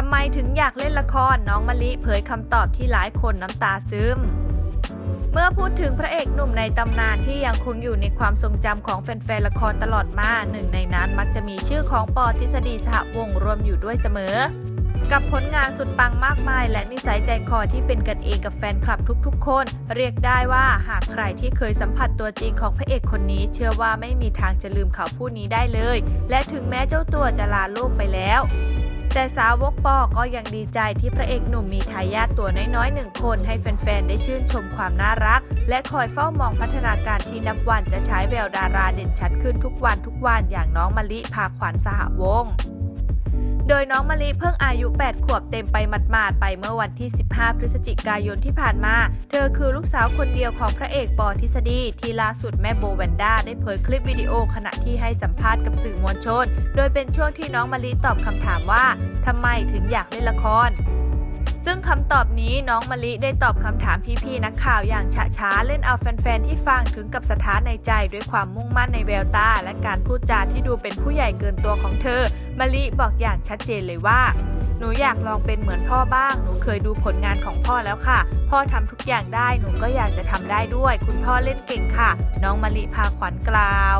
ทำไมถึงอยากเล่นละครน้องมะลิเผยคำตอบที่หลายคนน้ำตาซึม เมื่อพูดถึงพระเอกหนุ่มในตำนานที่ยังคงอยู่ในความทรงจำของแฟนๆละครตลอดมาหนึ่งในนั้นมักจะมีชื่อของปอทฤษฎีสหวงศ์รวมอยู่ด้วยเสมอ กับผลงานสุดปังมากมาย และนิสัยใจคอที่เป็นกันเองกับแฟนคลับทุกๆ คน เรียกได้ว่าหากใครที่เคยสัมผัสตัวจริงของพระเอกคนนี้ เชื่อว่าไม่มีทางจะลืมเขาผู้นี้ได้เลย และถึงแม้เจ้าตัวจะลาโลกไปแล้ว แต่สาวกปอก็ยังดีใจที่พระเอกหนุ่มมีทายาทตัวน้อยๆหนึ่งคน ให้แฟนๆ ได้ชื่นชมความน่ารัก และคอยเฝ้ามองพัฒนาการที่นับวันจะใช้แววดาราเด่นชัดขึ้นทุกวันทุกวันอย่างน้องมะลิพาขวัญสหวงศ์ โดยน้องมะลิเพิ่งอายุ 8 ขวบเต็มไปหมาดๆไปเมื่อวันที่ 15 พฤศจิกายนที่ผ่านมา เธอคือลูกสาวคนเดียวของพระเอกปอทฤษฎีที่ล่าสุดแม่โบแวนด้าได้เผยคลิปวิดีโอขณะที่ให้สัมภาษณ์กับสื่อมวลชน โดยเป็นช่วงที่น้องมะลิตอบคำถามว่าทำไมถึงอยากเล่นละคร ซึ่งคำตอบนี้น้องมะลิได้ตอบคำถามพี่ๆนักข่าวอย่างฉะช้าเล่นเอาแฟนๆที่ฟังถึงกับสถานในใจด้วยความมุ่งมั่นในแววตา และการพูดจาที่ดูเป็นผู้ใหญ่เกินตัวของเธอมะลิบอกอย่างชัดเจนเลยว่าหนูอยากลองเป็นเหมือนพ่อบ้าง หนูเคยดูผลงานของพ่อแล้วค่ะ พ่อทำทุกอย่างได้ หนูก็อยากจะทำได้ด้วย คุณพ่อเล่นเก่งค่ะ น้องมะลิพาขวัญกล่าว